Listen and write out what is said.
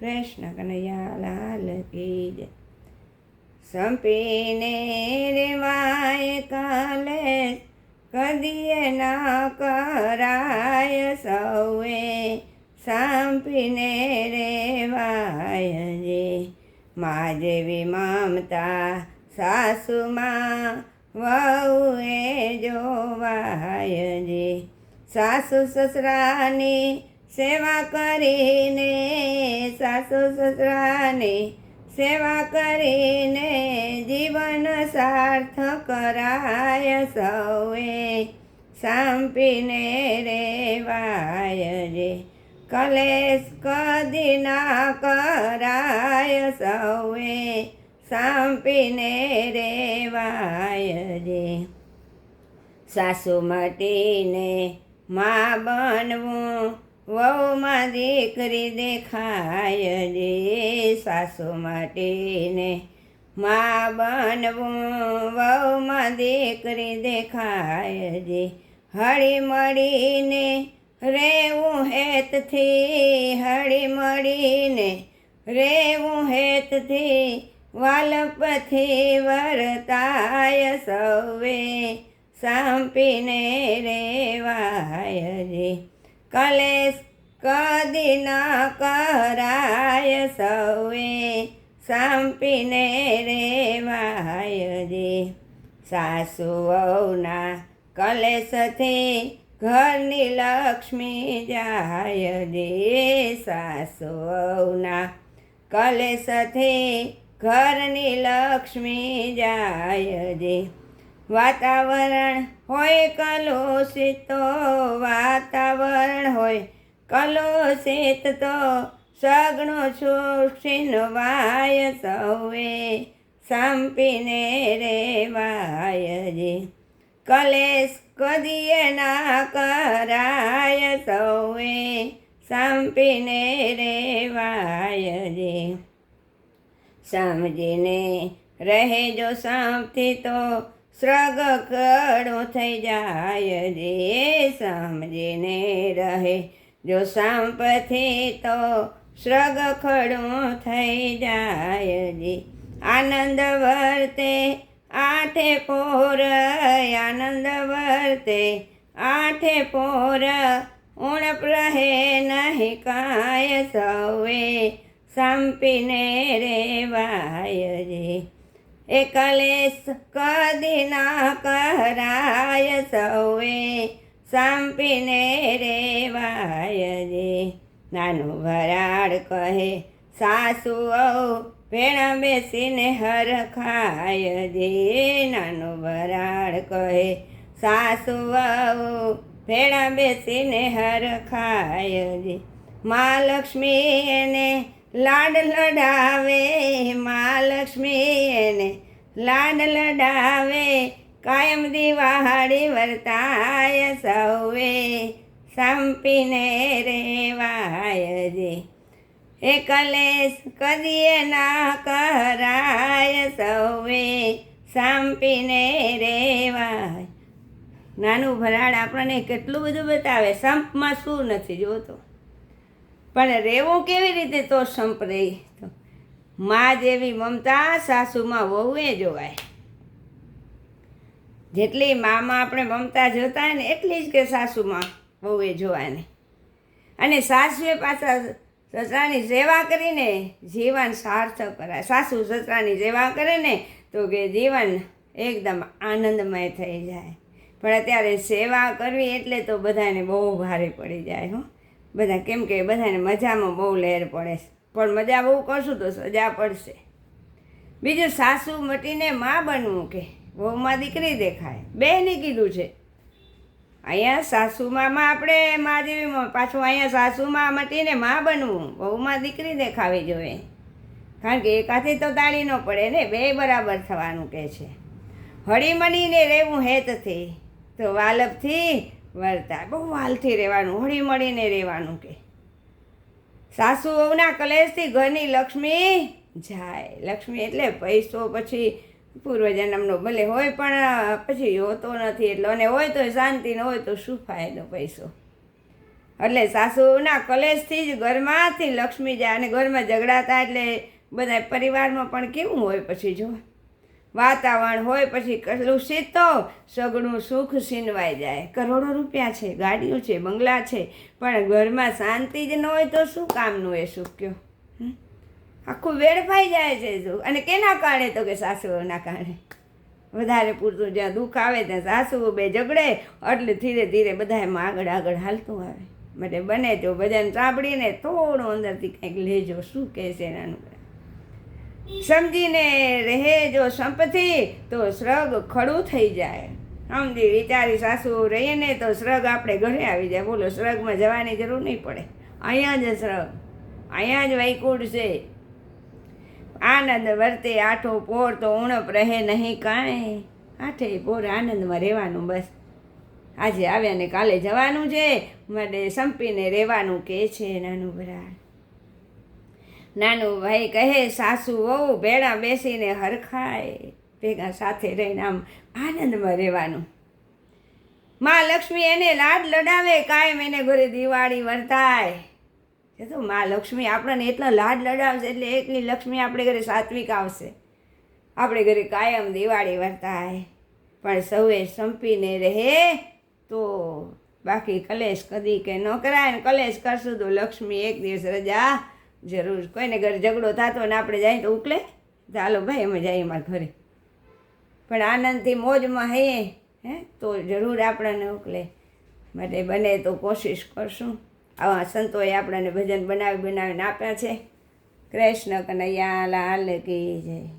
કૃષ્ણ કનૈયા લાલ કી જય. સંપીને રેવાય કાલે, કદીએ ના કરાય સૌએ. સંપીને રેવાય જે મા જેવી મમતા સાસુમાં, વહુએ જોવાય જે. સાસુ સસરાની સેવા કરીને સાસુ સસરાની સેવા કરીને જીવન સાર્થક કરાય સૌએ. સાંપીને રેવાય જે કલેશ કદી ના કરાય સૌએ. સાંપીને રેવાય જે સાસુ મટીને મા બનવું વહુમાં દીકરી દેખાય જે સાસુ માટેને. મા બનવું વહુમાં દીકરી દેખાય જે હળી મળીને રેવું હેતથી હળી મળીને રેવું હેતથી, વાલપથી વરતાય સૌએ. સાંપીને રેવાય જે કલેશ કદી ન કરાય સૌએ સાંપીને રેવાય જે. સાસુ વહુના કલેશથી ઘરની લક્ષ્મી જાય જે. સાસુ વહુના કલેશથી ઘરની લક્ષ્મી જાય જે. વાતાવરણ હોય કલુષિત વાતાવરણ હોય. કલુષિત તો સગણો વાય સૌએ સંપીને રેવાય જે. કલેશ કદીએ ના કરાય સૌએ સંપીને રેવાય જે. સમજીને રહેજો સાંપથી તો સ્રગ કડો થઈ જાય જે સમજીને રહે. જો સાંપથી તો સ્રગ ખડું થઈ જાય જે આનંદ વર્તે આઠે પોર, આનંદ વર્તે આઠે પોર. ઉણપ રહે નહીં કાય સૌએ સંપીને રેવાય જે એ કલેશ કદી ના કરાય સૌએ, સાંપીને રેવાય જે. નાનું વરાળ કહે સાસુ ભેણા બેસીને હર ખાય જે. નાનું વરાળ કહે સાસુ ભેણા બેસીને હર ખાય જે. મા લક્ષ્મી એને લાડ લડાવે મા લક્ષ્મી એને. લાડ લડાવે, કાયમ દિવાળી વર્તાય સૌએ. સંપીને રેવાય જે. એ કલેશ કદીએ ના કરાય સૌએ. સંપીને રેવાય. નાનું ભરાડ આપણને કેટલું બધું બતાવે, સંપમાં શું નથી જોતો. પણ રહેવું કેવી રીતે તો સંપ રહી તો મા જેવી મમતા સાસુમાં વહુએ જોવાય. જેટલી મામાં આપણે મમતા જોતા ને, એટલી જ કે સાસુમાં વહુએ જોવાની. અને સાસુએ પાછા સસરાની સેવા કરીને જીવન સાર્થક કરાય. સાસુ સસરાની સેવા કરે ને, તો કે જીવન એકદમ આનંદમય થઈ જાય. પણ અત્યારે સેવા કરવી એટલે તો બધાને બહુ ભારે પડી જાય, હો. બધા કેમ કે બધાને મજામાં બહુ લહેર પડે છે. પણ મજા બહુ કરશું તો સજા પડશે. બીજું સાસુ મટીને મા બનવું કે? વહુમાં દીકરી દેખાય. બેને કીધું છે. અહીંયા સાસુમાં આપણે મા જેવી પાછું અહીંયા સાસુમાં મટીને મા બનવું. વહુમાં દીકરી દેખાવી જોઈએ. કારણ કે એકાથી તો તાળી ન પડે ને, બે બરાબર થવાનું કે છે. હળી મળીને રહેવું હેતથી. તો વાલપથી વર્તા. બહુ વાલથી રહેવાનું, હળી મળીને રહેવાનું કે. સાસુ વહુના કલેશથી ઘરની લક્ષ્મી જાય. લક્ષ્મી એટલે પૈસો પછી પૂર્વજન્મનો ભલે હોય પણ પછી હોતો નથી એટલે. અને હોય તો શાંતિ ન હોય તો શું ફાયદો પૈસો? એટલે સાસુના કલેશથી જ ઘરમાંથી લક્ષ્મી જાય અને ઘરમાં ઝઘડાતા એટલે બધા પરિવારમાં પણ કેવું હોય પછી જો વાતાવરણ હોય પછી કેટલું સીતો સગડું સુખ છીનવાઈ જાય. કરોડો રૂપિયા છે, ગાડીઓ છે, બંગલા છે, પણ ઘરમાં શાંતિ જ ન હોય તો શું કામનું એ સુખ કયો? આખું વેડફાઈ જાય છે સુખ. અને કેના કારણે તો કે સાસુઓના કારણે? વધારે પૂરતું જ્યાં દુઃખ આવે ત્યાં સાસુઓ બે ઝઘડે, એટલે ધીરે ધીરે બધા એમાં આગળ આગળ હાલતું આવે. માટે બને તો ભજન સાંભળીને થોડું અંદરથી કંઈક લેજો. શું કહેશે એનાનું? સમજીને રહે જો સંપથી, તો શ્રગ ખડું થઈ જાય. સમજી વિચારી સાસુ રહીએ ને તો સ્રગ આપણે ઘરે આવી જાય. બોલો સ્રગમાં જવાની જરૂર નહીં પડે. અહીંયા જ સ્રગ અહીંયા જ વૈકુંઠ છે. આનંદ વર્તે, આઠો પોર તો ઉણપ રહે નહીં કાંઈ. આઠે પોર આનંદમાં રહેવાનું બસ. આજે આવ્યા ને કાલે જવાનું છે. મને સંપીને રહેવાનું કે છે નાનું ભરાડ નાનું ભાઈ કહે, સાસુ વહુ ભેળા બેસીને હરખાય. ભેગા સાથે રહીને આમ આનંદમાં રહેવાનું. માં લક્ષ્મી એને લાડ લડાવે, કાયમ એને ઘરે દિવાળી વર્તાય. એ તો માં લક્ષ્મી આપણને એટલા લાડ લડાવશે એટલે એટલી લક્ષ્મી આપણે ઘરે સાત્વિક આવશે. આપણે ઘરે કાયમ દિવાળી વર્તાય. પણ સૌએ સંપીને રહે તો બાકી કલેશ કદી કે ન કરાય ને કલેશ કરશું તો લક્ષ્મી એક દિવસ રજા જરૂર. કોઈને ઘરે ઝઘડો થતો ને આપણે જાય તો ઉકલે. ચાલો ભાઈ, અમે જઈએ મારા ઘરે. પણ આનંદથી મોજમાં હઈએ, હે? તો જરૂર આપણને ઉકલે. માટે બને તો કોશિશ કરશું. આવા સંતોએ આપણને ભજન બનાવી બનાવીને આપ્યા છે. કૃષ્ણ કનૈયા, લાલ કી જય.